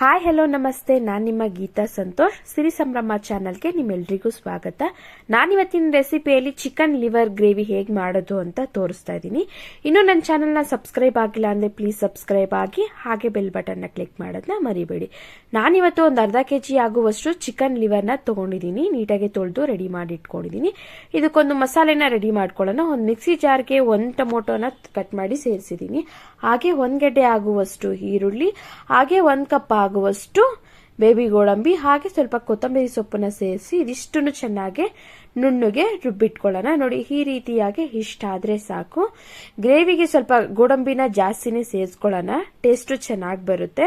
Hi hello ನಮಸ್ತೆ. ನಾನು ನಿಮ್ಮ ಗೀತಾ ಸಂತೋಷ್. ಸಿರಿ ಸಂಭ್ರಮ ಚಾನಲ್ಗೆ ನಿಮ್ಮೆಲ್ರಿಗೂ ಸ್ವಾಗತ. ನಾನಿವತ್ತಿನ ರೆಸಿಪಿಯಲ್ಲಿ ಚಿಕನ್ ಲಿವರ್ ಗ್ರೇವಿ ಹೇಗೆ ಮಾಡೋದು ಅಂತ ತೋರಿಸ್ತಾ ಇದ್ದೀನಿ ಇನ್ನೂ ನನ್ನ ಚಾನಲ್ನ ಸಬ್ಸ್ಕ್ರೈಬ್ ಆಗಿಲ್ಲ ಅಂದರೆ ಪ್ಲೀಸ್ ಸಬ್ಸ್ಕ್ರೈಬ್ ಆಗಿ, ಹಾಗೆ ಬೆಲ್ ಬಟನ್ನ ಕ್ಲಿಕ್ ಮಾಡೋದನ್ನ ಮರಿಬೇಡಿ. ನಾನಿವತ್ತು ಒಂದು ಅರ್ಧ ಕೆ ಜಿ ಆಗುವಷ್ಟು ಚಿಕನ್ ಲಿವರ್ನ ತೊಗೊಂಡಿದ್ದೀನಿ ನೀಟಾಗಿ ತೊಳೆದು ರೆಡಿ ಮಾಡಿ ಇಟ್ಕೊಂಡಿದ್ದೀನಿ ಇದಕ್ಕೊಂದು ಮಸಾಲೆನ ರೆಡಿ ಮಾಡ್ಕೊಳ್ಳೋಣ. ಒಂದು ಮಿಕ್ಸಿ ಜಾರ್ಗೆ ಒಂದು ಟೊಮೊಟೊನ ಕಟ್ ಮಾಡಿ ಸೇರಿಸಿದ್ದೀನಿ ಹಾಗೆ ಒಂದು ಗೆಡ್ಡೆ ಆಗುವಷ್ಟು ಈರುಳ್ಳಿ, ಹಾಗೆ ಒಂದು ಕಪ್ ಆಗುವಷ್ಟು ಬೇಬಿ ಗೋಡಂಬಿ ಹಾಗೆ ಸ್ವಲ್ಪ ಕೊತ್ತಂಬರಿ ಸೊಪ್ಪನ್ನ ಸೇರಿಸಿ ಇದಿಷ್ಟನ್ನು ಚೆನ್ನಾಗಿ ನುಣ್ಣಗೆ ರುಬ್ಬಿಟ್ಕೊಳ್ಳೋಣ. ನೋಡಿ, ಈ ರೀತಿಯಾಗಿ ಇಷ್ಟ ಆದರೆ ಸಾಕು. ಗ್ರೇವಿಗೆ ಸ್ವಲ್ಪ ಗೋಡಂಬಿನ ಜಾಸ್ತಿನೇ ಸೇರಿಸ್ಕೊಳ್ಳೋಣ. ಟೇಸ್ಟು ಚೆನ್ನಾಗಿ ಬರುತ್ತೆ.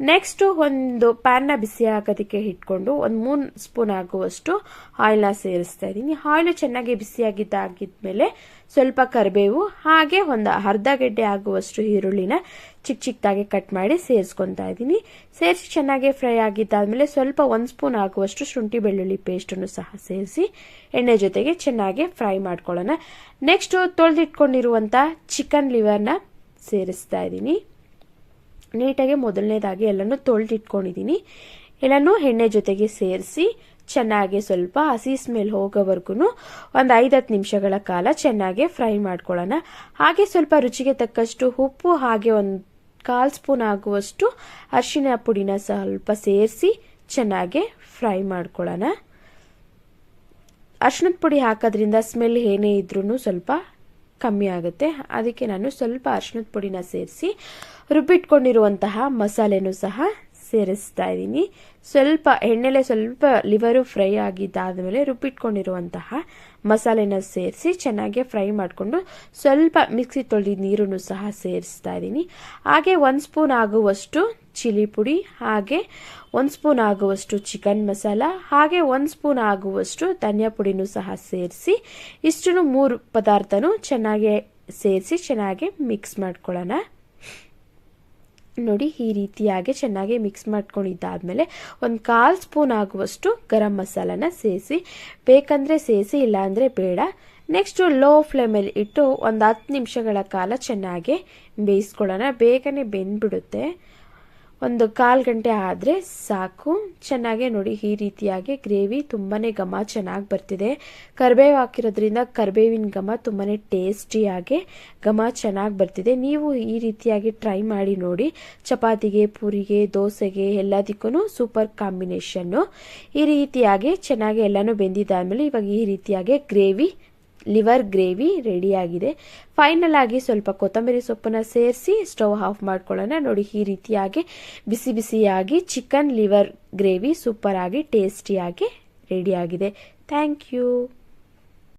ನೆಕ್ಸ್ಟ್ ಒಂದು ಪ್ಯಾನ್ನ ಬಿಸಿ ಹಾಕೋದಕ್ಕೆ ಇಟ್ಕೊಂಡು ಒಂದು ಮೂರು ಸ್ಪೂನ್ ಆಗುವಷ್ಟು ಆಯಿಲ್ನ ಸೇರಿಸ್ತಾ ಇದ್ದೀನಿ. ಆಯಿಲು ಚೆನ್ನಾಗಿ ಬಿಸಿಯಾಗಿದ್ದಾಗಿದ್ಮೇಲೆ ಸ್ವಲ್ಪ ಕರಿಬೇವು, ಹಾಗೆ ಒಂದು ಅರ್ಧ ಗೆಡ್ಡೆ ಆಗುವಷ್ಟು ಈರುಳ್ಳಿನ ಚಿಕ್ಕ ಚಿಕ್ಕದಾಗಿ ಕಟ್ ಮಾಡಿ ಸೇರಿಸ್ಕೊತಾ ಇದ್ದೀನಿ. ಸೇರಿಸಿ ಚೆನ್ನಾಗಿ ಫ್ರೈ ಆಗಿದ್ದಾದಮೇಲೆ ಸ್ವಲ್ಪ ಒಂದು ಸ್ಪೂನ್ ಆಗುವಷ್ಟು ಶುಂಠಿ ಬೆಳ್ಳುಳ್ಳಿ ಪೇಸ್ಟನ್ನು ಸಹ ಸೇರಿಸಿ ಎಣ್ಣೆ ಜೊತೆಗೆ ಚೆನ್ನಾಗಿ ಫ್ರೈ ಮಾಡ್ಕೊಳ್ಳೋಣ. ನೆಕ್ಸ್ಟ್ ತೊಳೆದಿಟ್ಕೊಂಡಿರುವಂಥ ಚಿಕನ್ ಲಿವರ್ನ ಸೇರಿಸ್ತಾ ಇದ್ದೀನಿ. ನೀಟಾಗಿ ಮೊದಲನೇದಾಗಿ ಎಲ್ಲನೂ ತೊಳೆದಿಟ್ಕೊಂಡಿದ್ದೀನಿ. ಎಲ್ಲನೂ ಎಣ್ಣೆ ಜೊತೆಗೆ ಸೇರಿಸಿ ಚೆನ್ನಾಗಿ ಸ್ವಲ್ಪ ಹಸಿ ಸ್ಮೆಲ್ ಹೋಗೋವರೆಗೂ ಒಂದು ಐದು ಹತ್ತು ನಿಮಿಷಗಳ ಕಾಲ ಚೆನ್ನಾಗಿ ಫ್ರೈ ಮಾಡ್ಕೊಳ್ಳೋಣ. ಹಾಗೆ ಸ್ವಲ್ಪ ರುಚಿಗೆ ತಕ್ಕಷ್ಟು ಉಪ್ಪು, ಹಾಗೆ ಒಂದು ಕಾಲು ಸ್ಪೂನ್ ಆಗುವಷ್ಟು ಅರಿಶಿನ ಪುಡಿನ ಸ್ವಲ್ಪ ಸೇರಿಸಿ ಚೆನ್ನಾಗಿ ಫ್ರೈ ಮಾಡ್ಕೊಳ್ಳೋಣ. ಅರ್ಶಿನದ ಪುಡಿ ಹಾಕೋದ್ರಿಂದ ಸ್ಮೆಲ್ ಏನೇ ಇದ್ರೂ ಸ್ವಲ್ಪ ಕಮ್ಮಿ ಆಗುತ್ತೆ. ಅದಕ್ಕೆ ನಾನು ಸ್ವಲ್ಪ ಅರ್ಶಿನದ ಪುಡಿನ ಸೇರಿಸಿ ರುಬ್ಬಿಟ್ಕೊಂಡಿರುವಂತಹ ಮಸಾಲೆನೂ ಸಹ ಸೇರಿಸ್ತಾ ಇದ್ದೀನಿ. ಸ್ವಲ್ಪ ಎಣ್ಣೆಲೆ ಸ್ವಲ್ಪ ಲಿವರು ಫ್ರೈ ಆಗಿದ್ದಾದಮೇಲೆ ರುಬ್ಬಿಟ್ಕೊಂಡಿರುವಂತಹ ಮಸಾಲೆನ ಸೇರಿಸಿ ಚೆನ್ನಾಗಿ ಫ್ರೈ ಮಾಡಿಕೊಂಡು ಸ್ವಲ್ಪ ಮಿಕ್ಸಿ ತೊಳೆದಿದ್ದ ನೀರನ್ನು ಸಹ ಸೇರಿಸ್ತಾ ಇದ್ದೀನಿ. ಹಾಗೆ ಒಂದು ಸ್ಪೂನ್ ಆಗುವಷ್ಟು ಚಿಲ್ಲಿ ಪುಡಿ, ಹಾಗೆ ಒಂದು ಸ್ಪೂನ್ ಆಗುವಷ್ಟು ಚಿಕನ್ ಮಸಾಲ, ಹಾಗೆ ಒಂದು ಸ್ಪೂನ್ ಆಗುವಷ್ಟು ಧನಿಯಾ ಪುಡಿನೂ ಸಹ ಸೇರಿಸಿ, ಇಷ್ಟನ್ನು ಮೂರು ಪದಾರ್ಥನೂ ಚೆನ್ನಾಗಿ ಸೇರಿಸಿ ಚೆನ್ನಾಗಿ ಮಿಕ್ಸ್ ಮಾಡ್ಕೊಳ್ಳೋಣ. ನೋಡಿ, ಈ ರೀತಿಯಾಗಿ ಚೆನ್ನಾಗಿ ಮಿಕ್ಸ್ ಮಾಡ್ಕೊಂಡಿದ್ದಾದಮೇಲೆ ಒಂದು ಕಾಲು ಸ್ಪೂನ್ ಆಗುವಷ್ಟು ಗರಂ ಮಸಾಲನ ಸೇರಿಸಿ, ಬೇಕಂದರೆ ಸೇರಿಸಿ, ಇಲ್ಲಾಂದರೆ ಬೇಡ. ನೆಕ್ಸ್ಟು ಲೋ ಫ್ಲೇಮಲ್ಲಿ ಇಟ್ಟು ಒಂದು ಹತ್ತು ನಿಮಿಷಗಳ ಕಾಲ ಚೆನ್ನಾಗಿ ಬೇಯಿಸ್ಕೊಳ್ಳೋಣ. ಬೇಗನೆ ಬೆಂದ್ಬಿಡುತ್ತೆ. ಒಂದು ಕಾಲು ಗಂಟೆ ಆದರೆ ಸಾಕು. ಚೆನ್ನಾಗೆ ನೋಡಿ, ಈ ರೀತಿಯಾಗಿ ಗ್ರೇವಿ ತುಂಬಾ ಘಮ ಚೆನ್ನಾಗಿ ಬರ್ತಿದೆ. ಕರಿಬೇವು ಹಾಕಿರೋದ್ರಿಂದ ಕರಿಬೇವಿನ ಘಮ ತುಂಬಾ ಟೇಸ್ಟಿಯಾಗಿ ಘಮ ಚೆನ್ನಾಗಿ ಬರ್ತಿದೆ. ನೀವು ಈ ರೀತಿಯಾಗಿ ಟ್ರೈ ಮಾಡಿ ನೋಡಿ. ಚಪಾತಿಗೆ, ಪೂರಿಗೆ, ದೋಸೆಗೆ ಎಲ್ಲದಕ್ಕೂ ಸೂಪರ್ ಕಾಂಬಿನೇಷನ್ನು. ಈ ರೀತಿಯಾಗಿ ಚೆನ್ನಾಗಿ ಎಲ್ಲನೂ ಬೆಂದಿದ್ದಾದಮೇಲೆ ಇವಾಗ ಈ ರೀತಿಯಾಗಿ ಗ್ರೇವಿ ಲಿವರ್ ಗ್ರೇವಿ ರೆಡಿಯಾಗಿದೆ. ಫೈನಲ್ ಆಗಿ ಸ್ವಲ್ಪ ಕೊತ್ತಂಬರಿ ಸೊಪ್ಪನ್ನ ಸೇರಿಸಿ ಸ್ಟವ್ ಆಫ್ ಮಾಡ್ಕೊಳ್ಳೋಣ. ನೋಡಿ, ಈ ರೀತಿಯಾಗಿ ಬಿಸಿ ಬಿಸಿಯಾಗಿ ಚಿಕನ್ ಲಿವರ್ ಗ್ರೇವಿ ಸೂಪರ್ ಆಗಿ ಟೇಸ್ಟಿಯಾಗಿ ರೆಡಿಯಾಗಿದೆ. Thank you